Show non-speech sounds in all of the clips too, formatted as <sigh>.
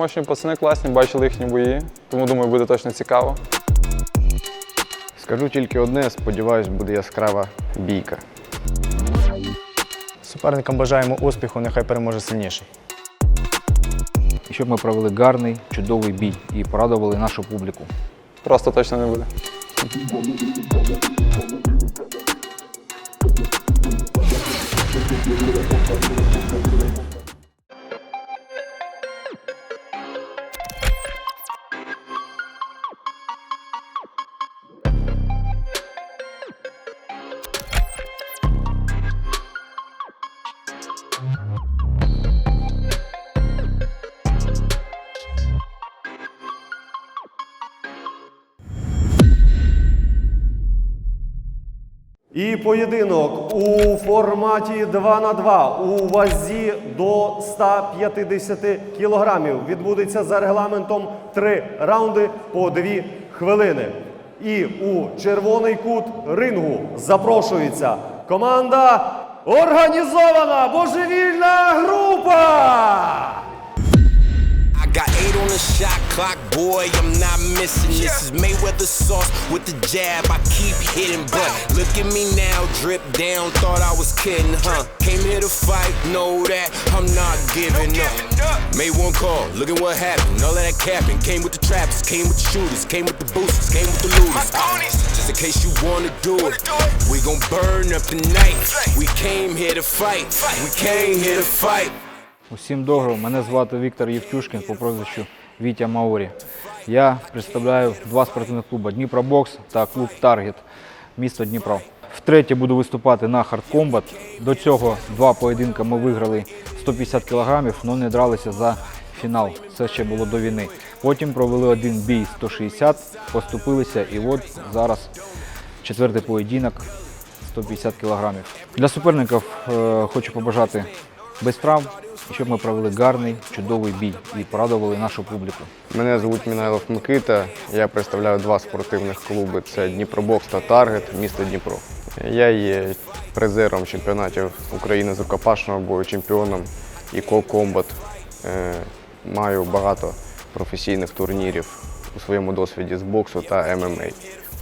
Мощні пацани, класні, бачили їхні бої, тому думаю, буде точно цікаво. Скажу тільки одне, сподіваюсь, буде яскрава бійка. Суперникам бажаємо успіху, нехай переможе сильніший. І щоб ми провели гарний, чудовий бій і порадували нашу публіку. Просто точно не буде. І поєдинок у форматі 2 на 2 у вазі до 150 кілограмів відбудеться за регламентом три раунди по дві хвилини. І у червоний кут рингу запрошується команда Організована божевільна the shot clock, boy. I'm not missing. This is Mayweather sauce with the jab. I keep hitting, but look at me now, drip down. Thought I was kidding, huh? Came here to fight, know that I'm not giving up. Made one call, look at what happened. All of that capping came with the trappers, came with the shooters, came with the boosters, came with the looters. Just in case you wanna do it, we gon' burn up tonight. We came here to fight. We came here to fight. Усім доброго, мене звати Віктор Євтюшкін по прозвищу Вітя Маорі. Я представляю два спортивних клуби Дніпробокс та клуб Таргет, місто Дніпро. Втретє буду виступати на хардкомбат. До цього два поєдинки ми виграли 150 кілограмів, але не дралися за фінал. Це ще було до війни. Потім провели один бій 160, поступилися, і от зараз четвертий поєдинок 150 кілограмів. Для суперників е, хочу побажати без травм, і щоб ми провели гарний, чудовий бій і порадували нашу публіку. Мене звуть Мінайлов Микита. Я представляю два спортивних клуби: це Дніпробокс та Таргет, місто Дніпро. Я є призером чемпіонатів України з рукопашного бою, чемпіоном і Комбат. Маю багато професійних турнірів у своєму досвіді з боксу та ММА.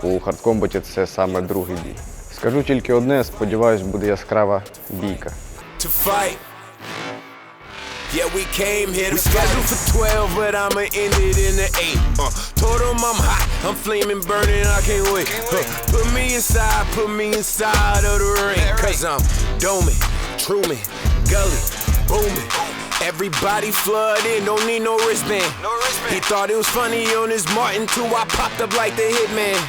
У хардкомбаті це саме другий бій. Скажу тільки одне, сподіваюсь, буде яскрава бійка. Yeah, we came here to We scheduled for 12, but I'ma end it in the 8. Uh, told them I'm hot, I'm flaming, burning, I can't wait. Uh, put me inside, put me inside of the ring. Cause I'm doming, Truman, gully, booming. Everybody flood in, don't need no wristband. He thought it was funny on his Martin too. I popped up like the hitman.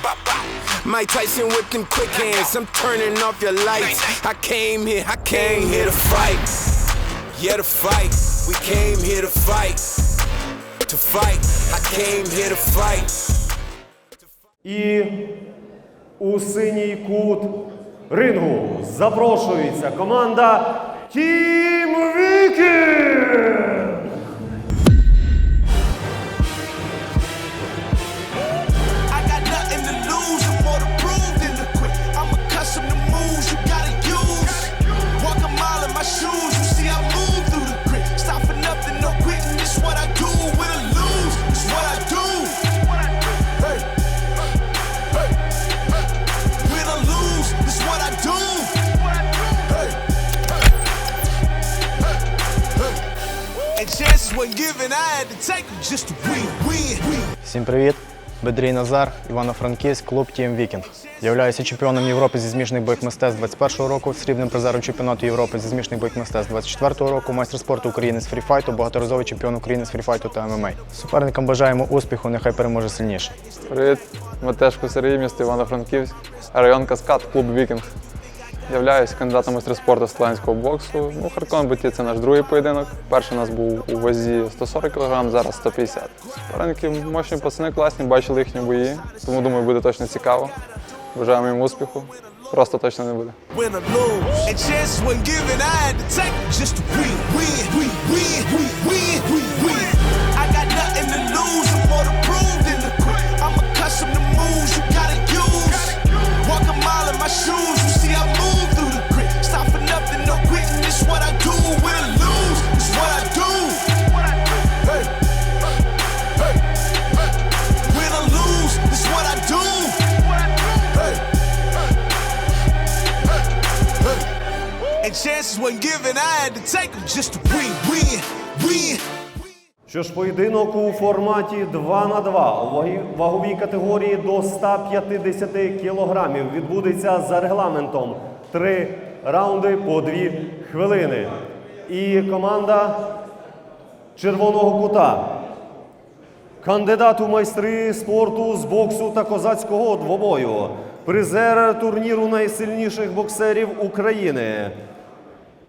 Mike Tyson with them quick hands. I'm turning off your lights. I came here, I came here to fight. Yeah, to fight. We came here to fight. To fight. I came here to fight. І у синій кут рингу запрошується команда Тім Вікінг! Всім привіт! Бедрій Назар, Івано-Франківськ, клуб Тім Вікінг. Являюся чемпіоном Європи зі змішаних бойових мистецтв 21-го року, срібним призером чемпіонату Європи зі змішаних бойових мистецтв 24-го року, майстер спорту України з фріфайту, багаторазовий чемпіон України з фріфайту та ММА. Суперникам бажаємо успіху, нехай переможе сильніший. Привіт, Матешко Сергій, місто Івано-Франківськ, район Каскад, клуб Вікінг. Являюсь кандидатом майстер спорту з талантського боксу. Ну, хардкомбаті це наш другий поєдинок. Перший у нас був у вазі 140 кг, зараз 150 Суперники мощні пацани, класні, бачили їхні бої, тому думаю, буде точно цікаво. Бажаємо їм успіху. Просто точно не буде. Що ж, поєдинок у форматі 2 на 2 у ваговій категорії до 150 кілограмів відбудеться за регламентом. Три раунди по дві хвилини. І команда червоного кута. Кандидат у майстри спорту з боксу та козацького двобою. Призер турніру найсильніших боксерів України.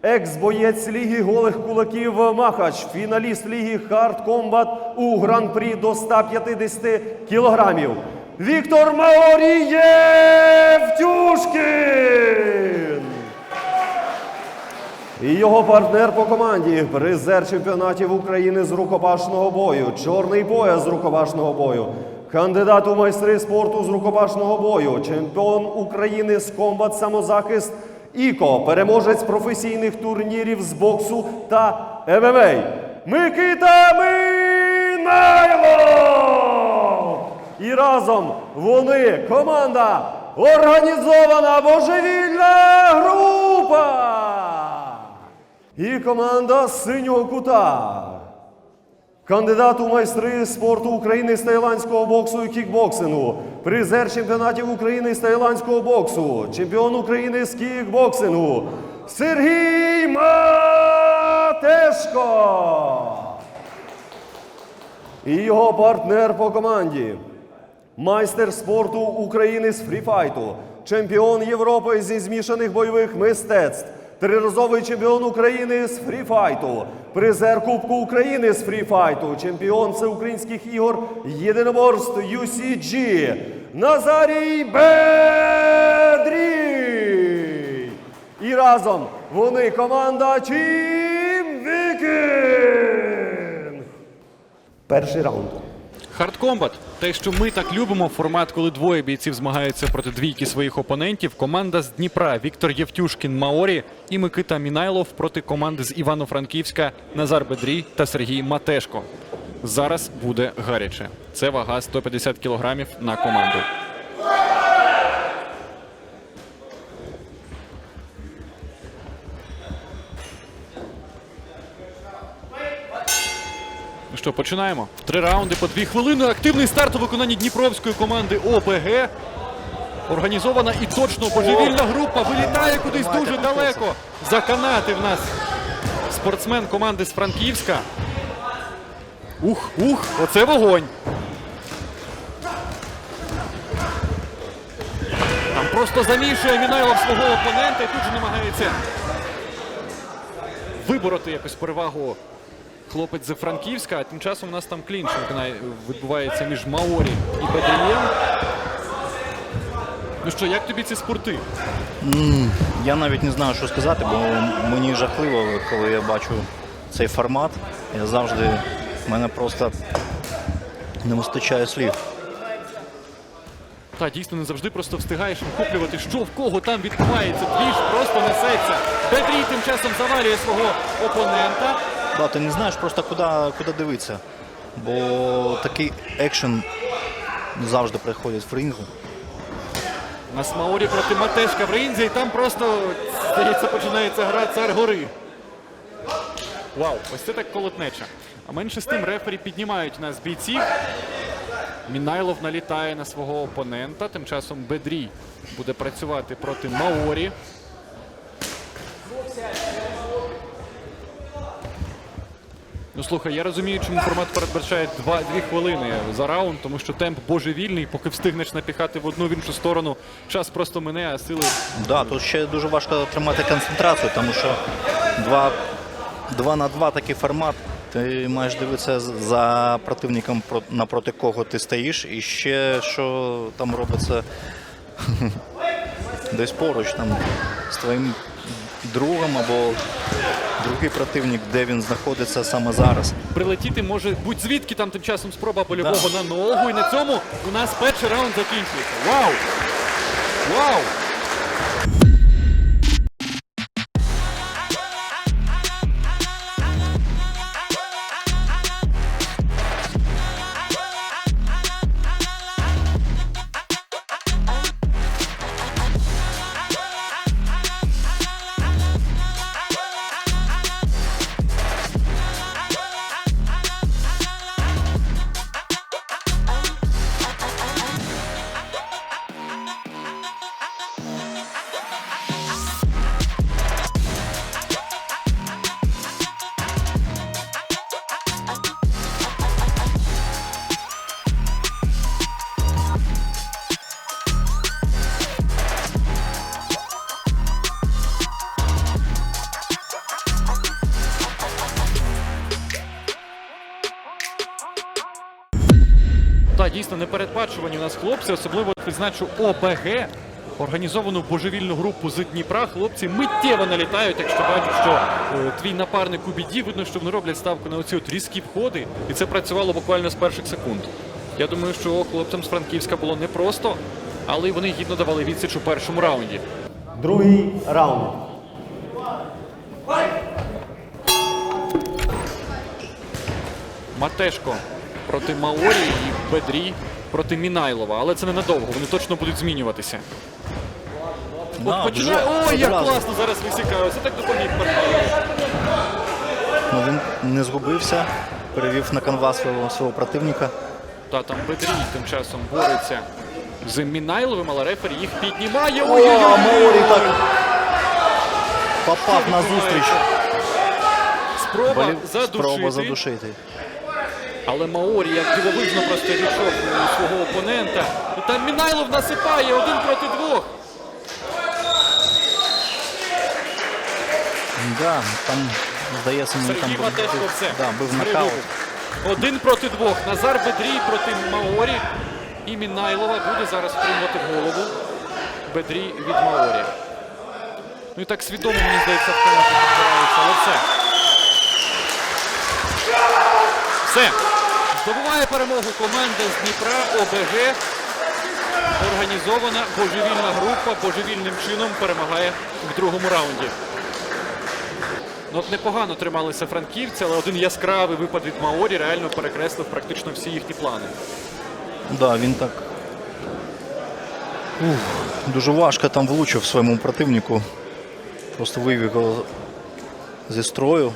Екс-боєць Ліги голих кулаків Махач, фіналіст Ліги Хард Комбат у гран-прі до 150 кілограмів. Віктор Маорієвтюшкін! І його партнер по команді, призер чемпіонатів України з рукопашного бою, чорний пояс з рукопашного бою, кандидат у майстри спорту з рукопашного бою, чемпіон України з комбат самозахист Іко, переможець професійних турнірів з боксу та ММА. Микита Минайло! І разом вони команда Організована божевільна група! І команда синього кута. Кандидат у майстри спорту України з тайландського боксу і кікбоксингу, призер чемпіонатів України з тайландського боксу, чемпіон України з кікбоксингу Сергій Матешко. І його партнер по команді. Майстер спорту України з фріфайту, чемпіон Європи зі змішаних бойових мистецтв, триразовий чемпіон України з фріфайту, призер Кубку України з фріфайту, чемпіон всеукраїнських ігор єдиноборств UCG Назарій Бедрій. І разом вони команда Team Viking. Перший раунд. Хардкомбат те, що ми так любимо, формат, коли двоє бійців змагаються проти двійки своїх опонентів. Команда з Дніпра Віктор Євтюшкін Маорі і Микита Мінайлов проти команди з Івано-Франківська Назар Бедрій та Сергій Матешко. Зараз буде гаряче. Це вага 150 кілограмів на команду. Що, починаємо. Три раунди по дві хвилини. Активний старт у виконанні Дніпровської команди ОПГ. Організована і точно божевільна група вилітає кудись дуже далеко. За канати в нас спортсмен команди з Франківська. Ух, ух, оце вогонь. Там просто замішує Мінайлов свого опонента і тут же намагається вибороти якось перевагу хлопець з Франківська. А тим часом у нас там клінч відбувається між Маорі і Бедрієм. Ну що, як тобі ці спорти? Я навіть не знаю, що сказати, бо мені жахливо, коли я бачу цей формат. Я завжди в мене просто не вистачає слів. Та дійсно не завжди просто встигаєш охоплювати, що в кого там відбувається. Двіж просто несеться. Бедрій тим часом завалює свого опонента. Да, ти не знаєш просто куди, куди дивитися. Бо такий екшен завжди приходить в рингу. У нас Маорі проти Матешка в ринзі, і там просто, здається, починається гра цар гори. Вау, ось це так колотнеча. А менше з тим рефері піднімають нас бійців. Мінайлов налітає на свого опонента. Тим часом Бедрій буде працювати проти Маорі. Ну слухай, я розумію, чому формат передбачає 2 дві хвилини за раунд, тому що темп божевільний, поки встигнеш напіхати в одну в іншу сторону, час просто мине, а сили Да, тут ще дуже важко тримати концентрацію, тому що два, два на два такий формат. Ти маєш дивитися за противником, напроти кого ти стоїш, і ще що там робиться <laughs> десь поруч там, з твоїм другом або другий противник, де він знаходиться саме зараз. прилетіти може будь-звідки там тим часом спроба польового на ногу. І на цьому у нас перший раунд закінчується. Вау! Вау! Непередбачувані у нас хлопці, особливо відзначу ОБГ. Організовану божевільну групу з Дніпра хлопці миттєво налітають, якщо бачать, що е, твій напарник у біді, видно, що вони роблять ставку на оці от різкі входи, і це працювало буквально з перших секунд. Я думаю, що хлопцям з Франківська було непросто, але вони гідно давали відсіч у першому раунді. Другий раунд. Матешко проти Маорі і Бедрі проти Мінайлова. Але це ненадовго, вони точно будуть змінюватися. От починає. вже Ой, як одразу. класно зараз висікає. Це так допоміг партнеру. Ну, він не згубився, перевів на канвас свого, свого противника. Та там Бедрі тим часом бореться з Мінайловим, але рефері їх піднімає. О, Ой-ой-ой! Маорі так попав на зустріч. Спроба Болів- задушити. Спроба задушити. Але Маорі як дивовижно просто у свого опонента. І там Мінайлов насипає один проти двох. Да, там, здається, мені там Сергій був- все. да, був нокаут. Один проти двох. Назар Бедрій проти Маорі. І Мінайлова буде зараз втримувати голову. Бедрій від Маорі. Ну і так свідомо, мені здається, в канаті підбирається, але все. Все. Здобуває перемогу команда з Дніпра ОБГ. Організована божевільна група божевільним чином перемагає в другому раунді. Ну, от непогано трималися франківці, але один яскравий випад від Маорі реально перекреслив практично всі їхні плани. Да, він так. Ух, дуже важко там влучив своєму противнику. Просто вивів його зі строю.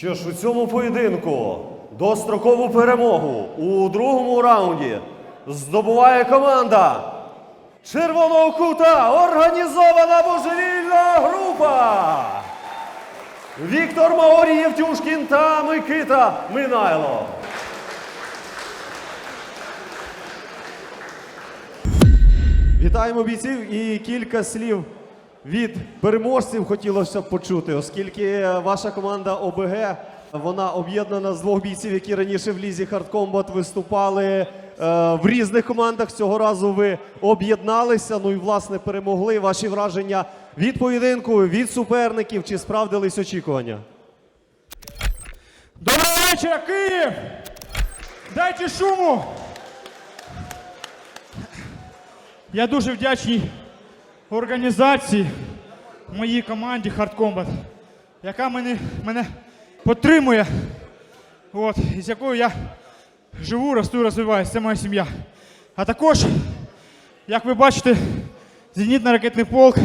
Що ж, у цьому поєдинку дострокову перемогу у другому раунді здобуває команда Червоного кута організована божевільна група. Віктор Маорі Євтюшкін та Микита Минайло. Вітаємо бійців і кілька слів від переможців хотілося б почути, оскільки ваша команда ОБГ вона об'єднана з двох бійців, які раніше в лізі Combat виступали е, в різних командах. Цього разу ви об'єдналися. Ну і власне перемогли. Ваші враження від поєдинку, від суперників. Чи справдились очікування? Доброго вечора, Київ! Дайте шуму! Я дуже вдячний організації, моїй команді Hard Combat, яка мене, мене підтримує, от, і з якою я живу, росту, розвиваюся. Це моя сім'я. А також, як ви бачите, зенітно-ракетний полк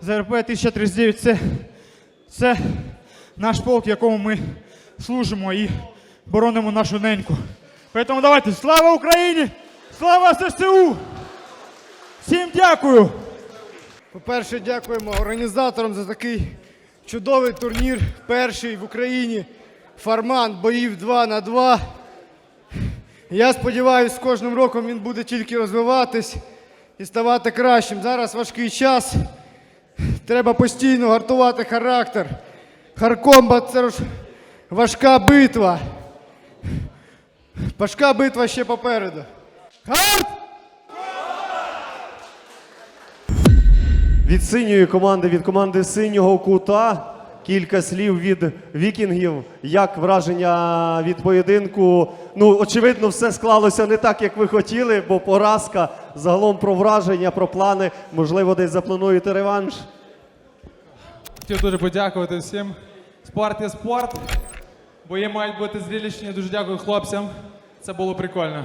ЗРП 1039 це, це наш полк, якому ми служимо і боронимо нашу неньку. Тому давайте слава Україні! Слава ССУ! Всім дякую! По-перше, дякуємо організаторам за такий чудовий турнір. Перший в Україні формат боїв 2 на 2. Я сподіваюся, з кожним роком він буде тільки розвиватись і ставати кращим. Зараз важкий час. Треба постійно гартувати характер. Харкомбат це важка битва. Важка битва ще попереду. Хард! Від синьої команди, від команди синього кута. Кілька слів від вікінгів. Як враження від поєдинку? Ну, очевидно, все склалося не так, як ви хотіли, бо поразка. Загалом про враження, про плани. Можливо, десь заплануєте реванш. Хотів дуже подякувати всім. Спорт є спорт. Бої мають бути зрілищні. Дуже дякую хлопцям. Це було прикольно.